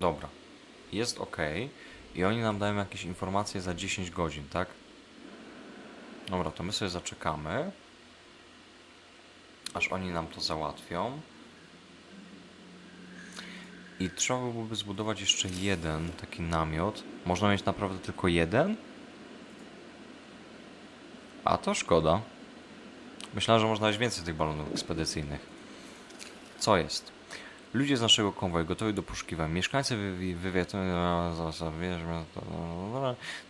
Dobra. Jest ok. I oni nam dają jakieś informacje za 10 godzin, tak? Dobra, to my sobie zaczekamy. Aż oni nam to załatwią. I trzeba byłoby zbudować jeszcze jeden taki namiot. Można mieć naprawdę tylko jeden? A to szkoda. Myślałem, że można mieć więcej tych balonów ekspedycyjnych. Co jest? Ludzie z naszego konwoju gotowi do poszukiwań. Mieszkańcy wy- wywiadu wierzmy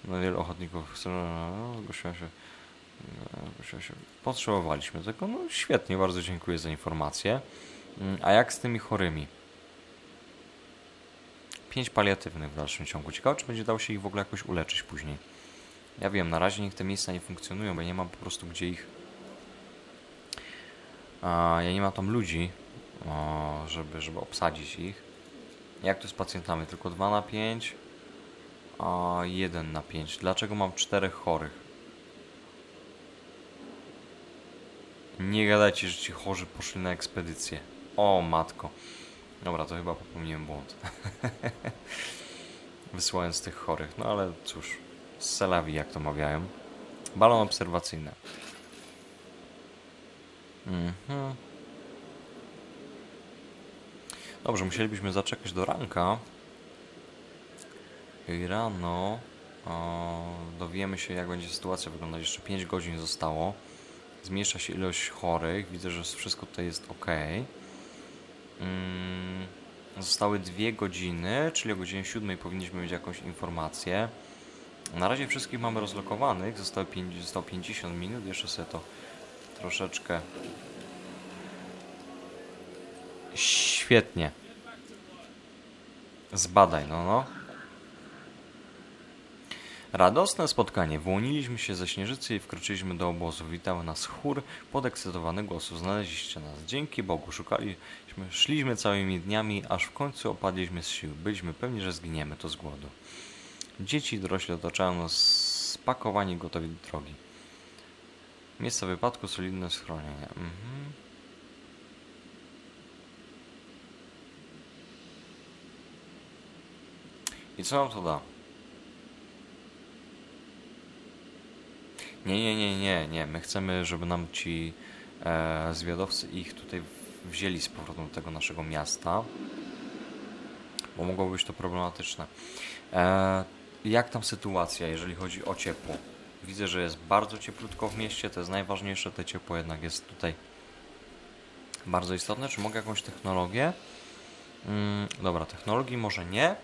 na wielu ochotników zgłosiła się. Potrzebowaliśmy tego. No świetnie, bardzo dziękuję za informację. Mm, A jak z tymi chorymi? Pięć paliatywnych w dalszym ciągu. Ciekawe, czy będzie dało się ich w ogóle jakoś uleczyć później. Ja wiem, na razie niech te miejsca nie funkcjonują, bo nie mam po prostu gdzie ich. A, ja nie mam tam ludzi, żeby, żeby obsadzić ich. Jak to z pacjentami? Tylko 2 na 5, a 1 na 5. Dlaczego mam 4 chorych? Nie gadajcie, że ci chorzy poszli na ekspedycję. O matko. Dobra, to chyba popełniłem błąd. Wysyłając tych chorych. No ale cóż, z Selawi jak to mawiają. Balon obserwacyjny. Mhm. Dobrze, musielibyśmy zaczekać do ranka. I rano o, dowiemy się, jak będzie sytuacja wyglądać. Jeszcze 5 godzin zostało. Zmniejsza się ilość chorych. Widzę, że wszystko tutaj jest ok. Mm, zostały 2 godziny, czyli o godzinie 7 powinniśmy mieć jakąś informację. Na razie wszystkich mamy rozlokowanych. Zostało, 5, zostało 50 minut. Jeszcze sobie to troszeczkę. Świetnie. Zbadaj, no no. Radosne spotkanie. Wyłoniliśmy się ze śnieżycy i wkroczyliśmy do obozu. Witał nas chór podekscytowany głosów. Znaleźliście nas. Dzięki Bogu. Szukaliśmy, szliśmy całymi dniami, aż w końcu opadliśmy z sił. Byliśmy pewni, że zginiemy to z głodu. Dzieci i dorośli otaczają nas spakowani gotowi do drogi. Miejsce wypadku, solidne schronienie. Mhm. I co nam to da? Nie, nie, nie, nie, nie. My chcemy, żeby nam ci e, zwiadowcy ich tutaj wzięli z powrotem do tego naszego miasta. Bo mogłoby być to problematyczne. E, jak tam sytuacja, jeżeli chodzi o ciepło? Widzę, że jest bardzo cieplutko w mieście, to jest najważniejsze. Te ciepło jednak jest tutaj bardzo istotne. Czy mogę jakąś technologię? Mm, dobra, technologii może nie,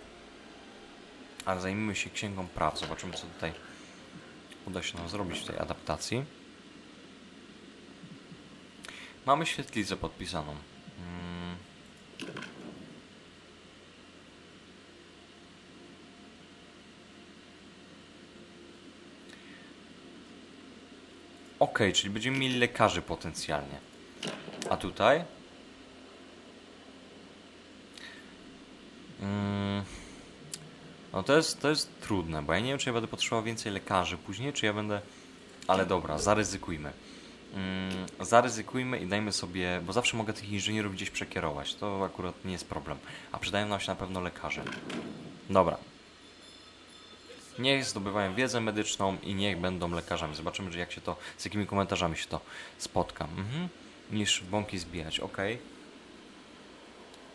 ale zajmijmy się księgą praw. Zobaczymy, co tutaj uda się nam zrobić w tej adaptacji. Mamy świetlicę podpisaną. Mm. Ok, czyli będziemy mieli lekarzy potencjalnie. A tutaj? No to jest, to jest trudne, bo ja nie wiem, czy ja będę potrzebował więcej lekarzy później, czy ja będę... Ale dobra, zaryzykujmy. Mm, zaryzykujmy i dajmy sobie, bo zawsze mogę tych inżynierów gdzieś przekierować, to akurat nie jest problem. A przydają nam się na pewno lekarze. Dobra. Niech zdobywają wiedzę medyczną i niech będą lekarzami. Zobaczymy, że jak się to, z jakimi komentarzami się to spotka. Mhm. Niż bąki zbijać, ok.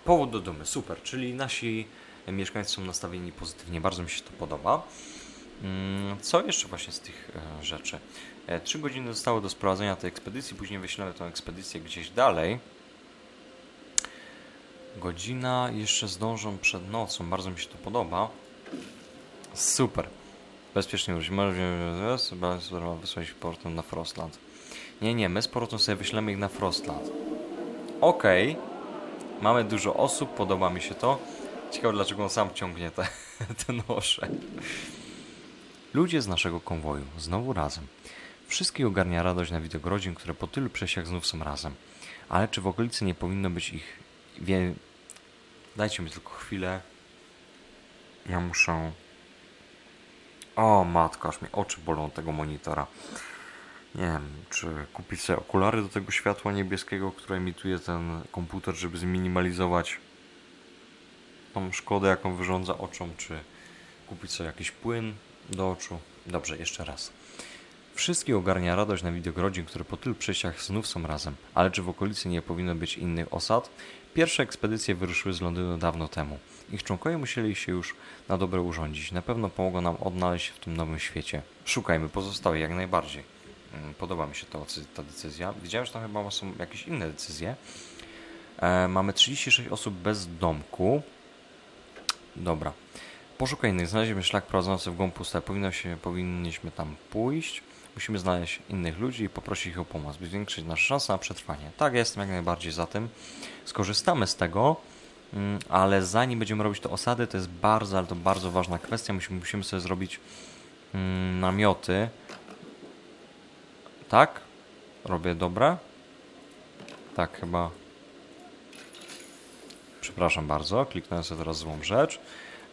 Powód do dumy, super, czyli nasi mieszkańcy są nastawieni pozytywnie, bardzo mi się to podoba. Mm, Co jeszcze właśnie z tych e, rzeczy? E, Trzy godziny zostały do sprowadzenia tej ekspedycji, później wyślemy tę ekspedycję gdzieś dalej. Godzina, jeszcze zdążą przed nocą, bardzo mi się to podoba. Super. Bezpiecznie wrócić. Możemy wysłać portem na Frostland. Nie, nie, my z powrotem sobie wyślemy ich na Frostland. Okej. Mamy dużo osób, podoba mi się to. Ciekawe dlaczego on sam ciągnie te, te nosze. Ludzie z naszego konwoju, znowu razem. Wszystkich ogarnia radość na widok rodzin, które po tylu przejściach znów są razem. Ale czy w okolicy nie powinno być ich... Wie... Dajcie mi tylko chwilę. Ja muszę... O matko, aż mi oczy bolą tego monitora. Nie wiem, czy kupić sobie okulary do tego światła niebieskiego, które emituje ten komputer, żeby zminimalizować tą szkodę, jaką wyrządza oczom, czy kupić sobie jakiś płyn do oczu. Dobrze, jeszcze raz. Wszystkich ogarnia radość na widok rodzin, które po tylu przejściach znów są razem. Ale czy w okolicy nie powinno być innych osad? Pierwsze ekspedycje wyruszyły z Londynu dawno temu. Ich członkowie musieli się już na dobre urządzić. Na pewno pomogą nam odnaleźć się w tym nowym świecie. Szukajmy pozostałych jak najbardziej. Mm, Podoba mi się ta, ta decyzja. Widziałem, że tam chyba są jakieś inne decyzje. E, mamy 36 osób bez domku. Dobra. Poszukaj innych. Znaleźliśmy szlak prowadzący w głąb pusta. Powinno się, powinniśmy tam pójść. Musimy znaleźć innych ludzi i poprosić ich o pomoc, by zwiększyć nasze szanse na przetrwanie. Tak, ja jestem jak najbardziej za tym. Skorzystamy z tego, mm, ale zanim będziemy robić te osady, to jest bardzo, ale to bardzo ważna kwestia. Musimy, musimy sobie zrobić mm, namioty. Tak? Robię dobre? Tak, chyba. Przepraszam bardzo, kliknąłem sobie teraz złą rzecz.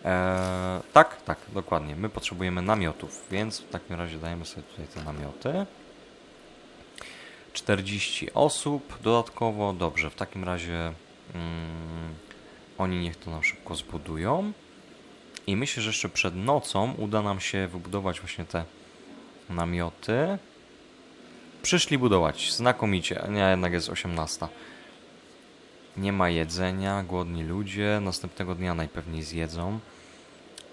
Eee, tak, tak, dokładnie. My potrzebujemy namiotów, więc w takim razie dajemy sobie tutaj te namioty. 40 osób dodatkowo. Dobrze, w takim razie mm, oni niech to nam szybko zbudują. I myślę, że jeszcze przed nocą uda nam się wybudować właśnie te namioty. Przyszli budować, znakomicie. Nie, jednak jest 18. Nie ma jedzenia, głodni ludzie. Następnego dnia najpewniej zjedzą.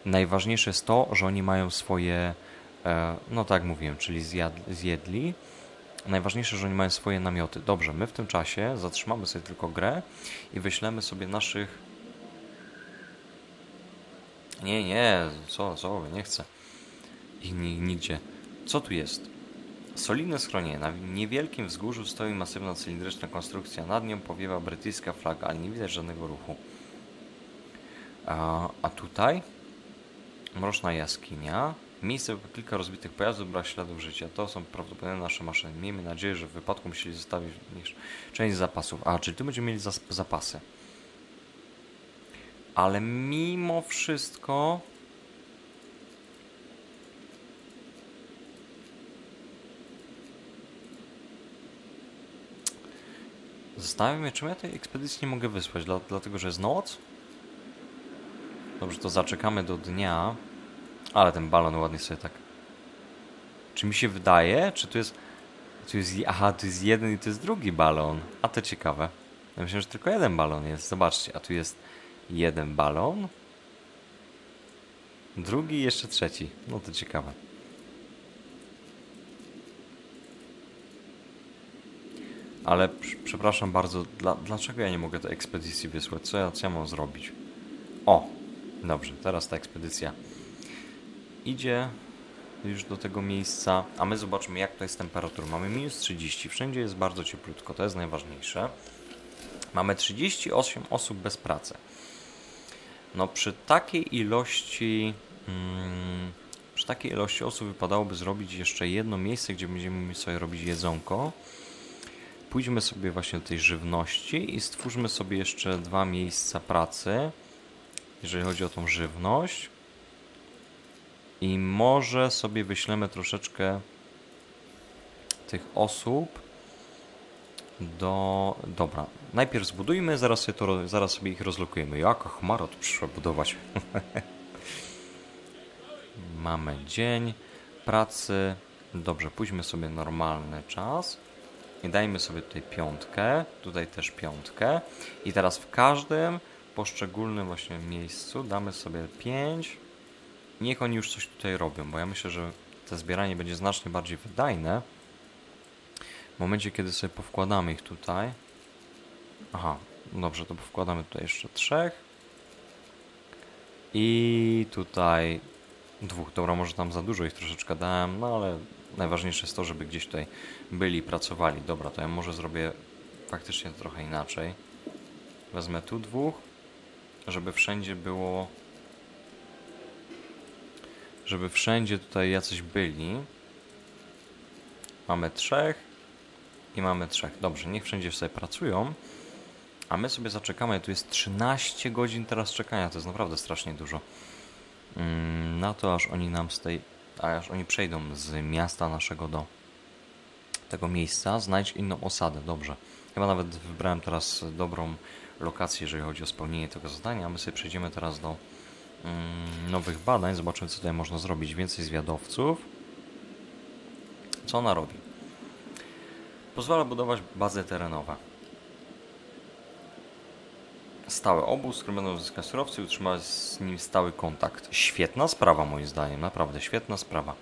Najważniejsze jest to, że oni mają swoje, e, no tak mówiłem, czyli zjedli. Najważniejsze, że oni mają swoje namioty. Dobrze, my w tym czasie zatrzymamy sobie tylko grę i wyślemy sobie naszych. Nie, nie, co, co, nie chcę. Ich ni- nigdzie. Co tu jest? Solidne schronienie. Na niewielkim wzgórzu stoi masywna cylindryczna konstrukcja. Nad nią powiewa brytyjska flaga, ale nie widać żadnego ruchu. A, a tutaj mroczna jaskinia. Miejsce kilka rozbitych pojazdów, brak śladów życia. To są prawdopodobnie nasze maszyny. Miejmy nadzieję, że w wypadku musieli zostawić część zapasów. A, czyli tu będziemy mieli zapasy. Ale mimo wszystko Zastanawiam się, czemu ja tej ekspedycji nie mogę wysłać. Dla, dlatego, że jest noc? Dobrze, to zaczekamy do dnia. Ale ten balon ładnie sobie tak. Czy mi się wydaje, czy tu jest. Tu jest. Aha, tu jest jeden i tu jest drugi balon. A to ciekawe. Ja myślałem, że tylko jeden balon jest. Zobaczcie, a tu jest jeden balon. Drugi i jeszcze trzeci. No to ciekawe. Ale pr- przepraszam bardzo, dla, dlaczego ja nie mogę tej ekspedycji wysłać? Co ja, co ja mam zrobić? O, dobrze, teraz ta ekspedycja idzie już do tego miejsca, a my zobaczymy jak to jest temperatura. Mamy minus 30, wszędzie jest bardzo cieplutko, to jest najważniejsze. Mamy 38 osób bez pracy. No przy takiej ilości mm, przy takiej ilości osób wypadałoby zrobić jeszcze jedno miejsce, gdzie będziemy sobie robić jedzonko. Pójdźmy sobie właśnie do tej żywności i stwórzmy sobie jeszcze dwa miejsca pracy, jeżeli chodzi o tą żywność. I może sobie wyślemy troszeczkę tych osób do... Dobra, najpierw zbudujmy, zaraz sobie, to, zaraz sobie ich rozlokujemy. Jaka chmara przyszła budować. Mamy dzień pracy. Dobrze, pójdźmy sobie normalny czas. Dajmy sobie tutaj piątkę, tutaj też piątkę. I teraz w każdym poszczególnym właśnie miejscu damy sobie 5. Niech oni już coś tutaj robią, bo ja myślę, że to zbieranie będzie znacznie bardziej wydajne. W momencie, kiedy sobie powkładamy ich tutaj. Aha, dobrze, to powkładamy tutaj jeszcze trzech. I tutaj dwóch. Dobra, może tam za dużo ich troszeczkę dałem, no ale najważniejsze jest to, żeby gdzieś tutaj byli pracowali. Dobra, to ja może zrobię faktycznie trochę inaczej. Wezmę tu dwóch, żeby wszędzie było. Żeby wszędzie tutaj jacyś byli. Mamy trzech i mamy trzech. Dobrze, niech wszędzie sobie pracują. A my sobie zaczekamy. Tu jest 13 godzin teraz czekania. To jest naprawdę strasznie dużo. Mm, na to, aż oni nam z tej. Aż oni przejdą z miasta naszego do tego miejsca. Znajdź inną osadę. Dobrze. Chyba nawet wybrałem teraz dobrą lokacji, jeżeli chodzi o spełnienie tego zadania. My sobie przejdziemy teraz do mm, nowych badań, zobaczymy co tutaj można zrobić. Więcej zwiadowców. Co ona robi? Pozwala budować bazy terenowe. Stały obóz, który będą uzyskać surowce i utrzymać z nim stały kontakt. Świetna sprawa moim zdaniem, naprawdę świetna sprawa.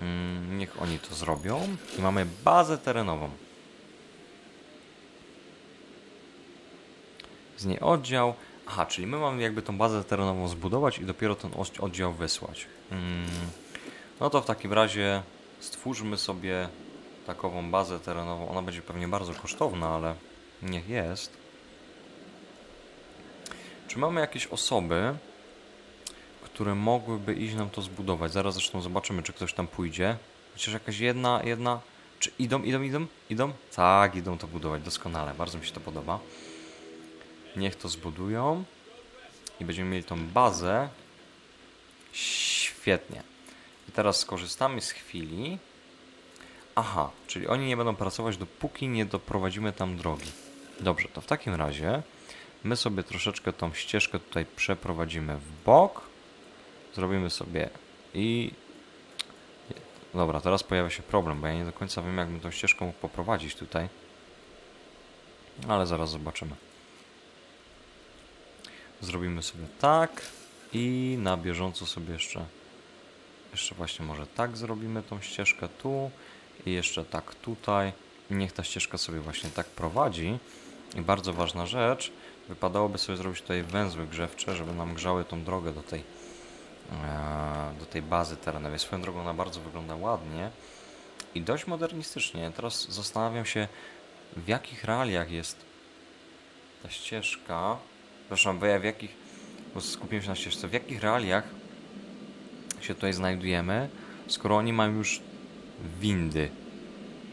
Mm, niech oni to zrobią. I mamy bazę terenową. Z niej oddział. Aha, czyli my mamy jakby tą bazę terenową zbudować i dopiero ten oddział wysłać. Mm, no to w takim razie stwórzmy sobie takową bazę terenową. Ona będzie pewnie bardzo kosztowna, ale niech jest. Czy mamy jakieś osoby, które mogłyby iść nam to zbudować? Zaraz zresztą zobaczymy, czy ktoś tam pójdzie. Chociaż jakaś jedna, jedna. Czy idą, idą, idą? Idą? Tak, idą to budować doskonale. Bardzo mi się to podoba. Niech to zbudują. I będziemy mieli tą bazę. Świetnie. I teraz skorzystamy z chwili. Aha, czyli oni nie będą pracować dopóki nie doprowadzimy tam drogi. Dobrze, to w takim razie my sobie troszeczkę tą ścieżkę tutaj przeprowadzimy w bok. Zrobimy sobie i... Dobra, teraz pojawia się problem, bo ja nie do końca wiem, jakbym tą ścieżką mógł poprowadzić tutaj. Ale zaraz zobaczymy. Zrobimy sobie tak i na bieżąco sobie jeszcze jeszcze właśnie może tak zrobimy tą ścieżkę tu i jeszcze tak tutaj. Niech ta ścieżka sobie właśnie tak prowadzi. I bardzo ważna rzecz, wypadałoby sobie zrobić tutaj węzły grzewcze, żeby nam grzały tą drogę do tej, e, do tej bazy terenowej. Swoją drogą ona bardzo wygląda ładnie i dość modernistycznie. Teraz zastanawiam się, w jakich realiach jest ta ścieżka. Przepraszam, bo ja w jakich, bo skupiłem się na ścieżce, w jakich realiach się tutaj znajdujemy, skoro oni mają już windy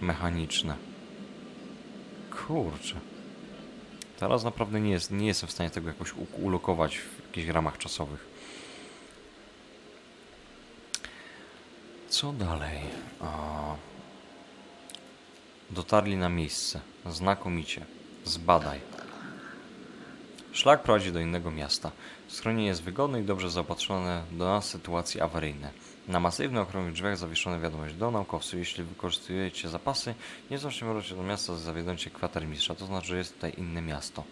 mechaniczne. Kurczę. Teraz naprawdę nie, jest, nie jestem w stanie tego jakoś ulokować w jakichś ramach czasowych. Co dalej? Dotarli na miejsce. Znakomicie. Zbadaj. Szlak prowadzi do innego miasta. Schronienie jest wygodne i dobrze zaopatrzone do nas sytuacji awaryjne. Na masywnych okrągłych drzwiach zawieszona wiadomość do naukowców. Jeśli wykorzystujecie zapasy, niezwłocznie wróćcie do miasta, zawiedącie kwatermistrza. To znaczy, że jest tutaj inne miasto.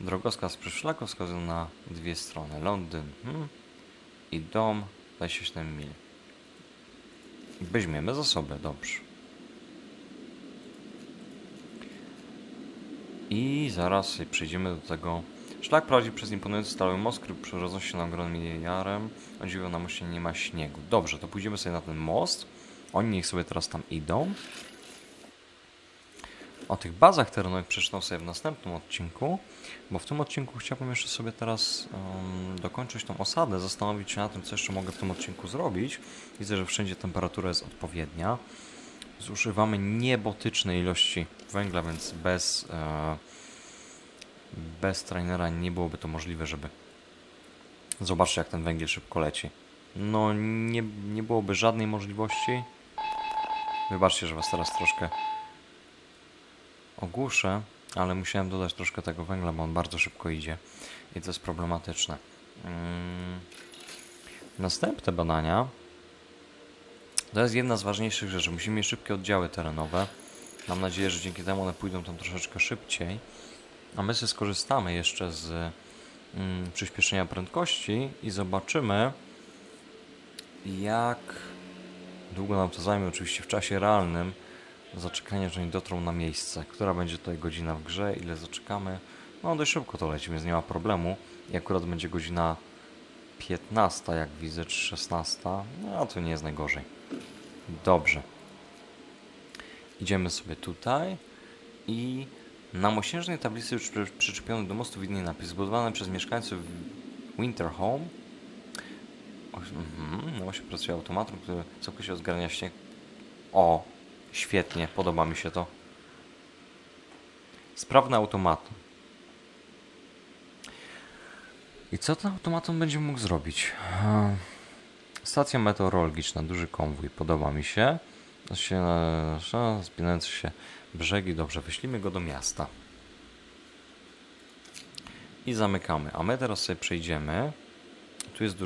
Drogowskaz przy szlaku wskazuje na dwie strony. Londyn hmm, i dom 27 mil. Weźmiemy za sobą, dobrze. I zaraz przejdziemy do tego. Szlak prowadzi przez imponujący stalowy most, który przerośnie się na ogromnym jarem. O dziwo na moście nie ma śniegu. Dobrze, to pójdziemy sobie na ten most. Oni niech sobie teraz tam idą. O tych bazach terenowych przeczytam sobie w następnym odcinku, bo w tym odcinku chciałbym jeszcze sobie teraz um, dokończyć tą osadę, zastanowić się nad tym, co jeszcze mogę w tym odcinku zrobić. Widzę, że wszędzie temperatura jest odpowiednia. Zużywamy niebotyczne ilości węgla, więc bez, e, bez trainera nie byłoby to możliwe, żeby zobaczcie, jak ten węgiel szybko leci. No, nie, nie byłoby żadnej możliwości. Wybaczcie, że was teraz troszkę ogłuszę, ale musiałem dodać troszkę tego węgla, bo on bardzo szybko idzie i to jest problematyczne. Mm. Następne badania to jest jedna z ważniejszych rzeczy. Musimy mieć szybkie oddziały terenowe. Mam nadzieję, że dzięki temu one pójdą tam troszeczkę szybciej. A my sobie skorzystamy jeszcze z mm, przyspieszenia prędkości i zobaczymy, jak długo nam to zajmie, oczywiście w czasie realnym, zaczekanie, że oni dotrą na miejsce. Która będzie tutaj godzina w grze, ile zaczekamy. No dość szybko to leci, więc nie ma problemu. I akurat będzie godzina 15, jak widzę, czy 16. No to nie jest najgorzej. Dobrze. Idziemy sobie tutaj i na mosiężnej tablicy już przy- przyczepiony do mostu widnieje napis zbudowany przez mieszkańców Winterhome. Mhm, no właśnie pracuje automatem, który całkowicie odgarnia śnieg. O, świetnie, podoba mi się to. Sprawny automaton. I co ten automaton będzie mógł zrobić? Stacja meteorologiczna, duży konwój, podoba mi się. Się, e, się brzegi, dobrze, wyślijmy go do miasta. i zamykamy. A my teraz sobie przejdziemy. Tu jest dużo